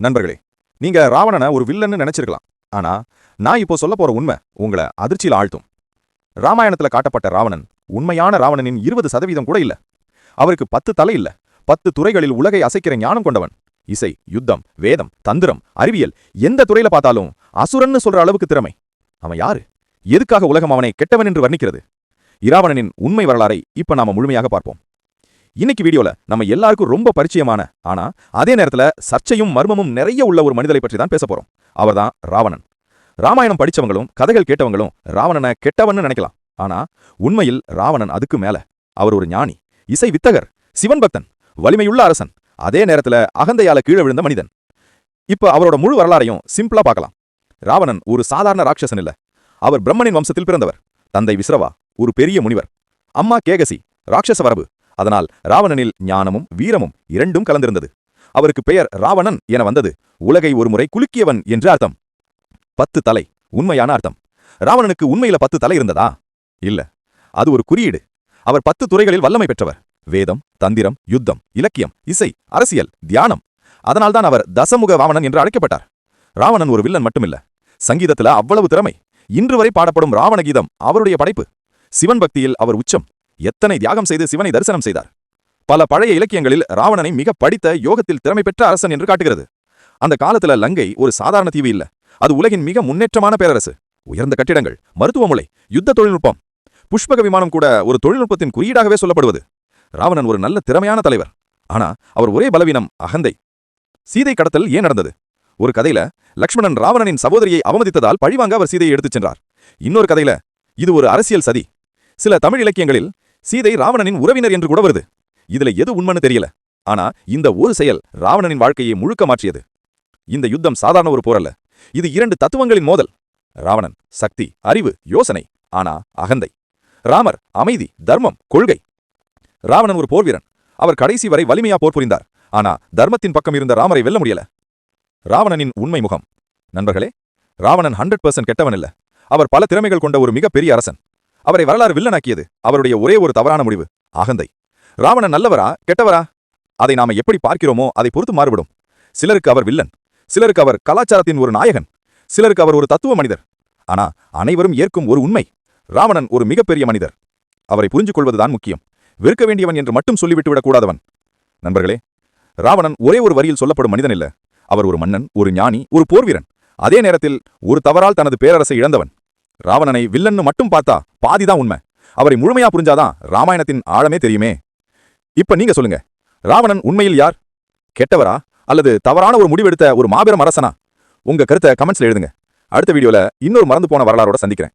நண்பர்களே நீங்க ராவணனை ஒரு வில்லன்னு நினைச்சிருக்கலாம். ஆனா நான் இப்போ சொல்ல போற உண்மை உங்களை அதிர்ச்சியில் ஆழ்த்தும். ராமாயணத்துல காட்டப்பட்ட ராவணன் உண்மையான ராவணனின் இருபது சதவீதம் கூட இல்ல. அவருக்கு பத்து தலை இல்ல. பத்து துறைகளில் உலகை அசைக்கிற ஞானம் கொண்டவன். இசை யுத்தம் வேதம் தந்திரம் அறிவியல் எந்த துறையில பார்த்தாலும் அசுரன்னு சொல்ற அளவுக்கு திறமை. அவன் யாரு? எதுக்காக உலகம் அவனை கெட்டவன் என்று வர்ணிக்கிறது? இராவணனின் உண்மை வரலாறை இப்ப நாம முழுமையாக பார்ப்போம். இன்னைக்கு வீடியோல நம்ம எல்லாருக்கும் ரொம்ப பரிச்சயமான ஆனா அதே நேரத்துல சர்ச்சையும் மர்மமும் நிறைய உள்ள ஒரு மனிதரை பற்றி தான் பேச போறோம். அவர்தான் ராவணன். ராமாயணம் படிச்சவங்களும் கதைகள் கேட்டவங்களும் ராவணனை கெட்டவன்னு நினைக்கலாம். ஆனா உண்மையில் ராவணன் அதுக்கு மேல. அவர் ஒரு ஞானி இசை வித்தகர் சிவன் பக்தன் வலிமையுள்ள அரசன் அதே நேரத்துல அகந்தையால கீழே விழுந்த மனிதன். இப்ப அவரோட முழு வரலாறையும் சிம்பிளா பார்க்கலாம். ராவணன் ஒரு சாதாரண ராட்சசன் இல்ல. அவர் பிரம்மனின் வம்சத்தில் பிறந்தவர். தந்தை விஸ்ரவா ஒரு பெரிய முனிவர். அம்மா கேகசி ராட்சச வரபு அதனால் ராவணனில் ஞானமும் வீரமும் இரண்டும் கலந்திருந்தது. அவருக்கு பெயர் ராவணன் என வந்தது. உலகை ஒருமுறை குலுக்கியவன் என்று அர்த்தம். பத்து தலை உண்மையான அர்த்தம். ராவணனுக்கு உண்மையில பத்து தலை இருந்ததா? இல்ல. அது ஒரு குறியீடு. அவர் பத்து துறைகளில் வல்லமை பெற்றவர். வேதம் தந்திரம் யுத்தம் இலக்கியம் இசை அரசியல் தியானம். அதனால்தான் அவர் தசமுக ராவணன் என்று அழைக்கப்பட்டார். ராவணன் ஒரு வில்லன் மட்டுமில்ல. சங்கீதத்துல அவ்வளவு திறமை. இன்று வரை பாடப்படும் ராவண கீதம் அவருடைய படைப்பு. சிவன் பக்தியில் அவர் உச்சம். எத்தனை தியாகம் செய்து சிவனை தரிசனம் செய்தார்? பல பழைய இலக்கியங்களில் ராவணனை மிக படித்த யோகத்தில் திறமை பெற்ற அரசன் என்று காட்டுகிறது. அந்த காலத்துல லங்கை ஒரு சாதாரண தீவு இல்ல. அது உலகின் மிக முன்னேற்றமான பேரரசு. உயர்ந்த கட்டிடங்கள் மருத்துவ முறை யுத்த தொழில்நுட்பம். புஷ்பக விமானம் கூட ஒரு தொழில்நுட்பத்தின் குறியீடாகவே சொல்லப்படுவது. ராவணன் ஒரு நல்ல திறமையான தலைவர். ஆனா அவர் ஒரே பலவீனம் அகந்தை. சீதை கடத்தல் ஏன் நடந்தது? ஒரு கதையில லக்ஷ்மணன் ராவணனின் சகோதரியை அவமதித்ததால் பழிவாங்க அவர் சீதையை எடுத்துச் சென்றார். இன்னொரு கதையில இது ஒரு அரசியல் சதி. சில தமிழ் இலக்கியங்களில் சீதை ராவணனின் உறவினர் என்று கூட வருது. இதுல எது உண்மைன்னு தெரியல. ஆனா இந்த ஒரு செயல் ராவணனின் வாழ்க்கையை முழுக்க மாற்றியது. இந்த யுத்தம் சாதாரண ஒரு போரல்ல இது இரண்டு தத்துவங்களின் மோதல். ராவணன் சக்தி அறிவு யோசனை ஆனா அகந்தை. ராமர் அமைதி தர்மம் கொள்கை. ராவணன் ஒரு போர்வீரன் அவர் கடைசி வரை வலிமையா போர் புரிந்தார். ஆனா தர்மத்தின் பக்கம் இருந்த ராமரை வெல்ல முடியல. ராவணனின் உண்மை முகம். நண்பர்களே ராவணன் ஹண்ட்ரட் பர்சன்ட் கெட்டவன் இல்ல. அவர் பல திறமைகள் கொண்ட ஒரு மிகப்பெரிய அரசன். அவரை வரலாறு வில்லனாக்கியது அவருடைய ஒரே ஒரு தவறான முடிவு. அகந்தை. ராவணன் நல்லவரா கெட்டவரா? அதை நாம எப்படி பார்க்கிறோமோ அதை பொறுத்து மாறுபடும். சிலருக்கு அவர் வில்லன் சிலருக்கு அவர் கலாச்சாரத்தின் ஒரு நாயகன் சிலருக்கு அவர் ஒரு தத்துவ மனிதர். ஆனா அனைவரும் ஏற்கும் ஒரு உண்மை ராவணன் ஒரு மிகப்பெரிய மனிதர். அவரை புரிஞ்சு கொள்வதுதான் முக்கியம். வெறுக்க வேண்டியவன் என்று மட்டும் சொல்லிவிட்டு விடக்கூடாதவன் நண்பர்களே ராவணன் ஒரே ஒரு வரியில் சொல்லப்படும் மனிதன் இல்ல. அவர் ஒரு மன்னன் ஒரு ஞானி ஒரு போர்வீரன். அதே நேரத்தில் ஒரு தவறால் தனது பேரரசை இழந்தவன். ராவணனை வில்லன்னு மட்டும் பார்த்தா பாதிதான் உண்மை. அவரை முழுமையா புரிஞ்சாதான் ராமாயணத்தின் ஆழமே தெரியுமே. இப்ப நீங்க சொல்லுங்க ராவணன் உண்மையில் யார்? கெட்டவரா? அல்லது தவறான ஒரு முடிவெடுத்த ஒரு மாபெரும் அரசனா? உங்க கருத்தை கமெண்ட்ஸ்ல எழுதுங்க. அடுத்த வீடியோல இன்னொரு மறந்து போன வரலாறோட சந்திக்கிறேன்.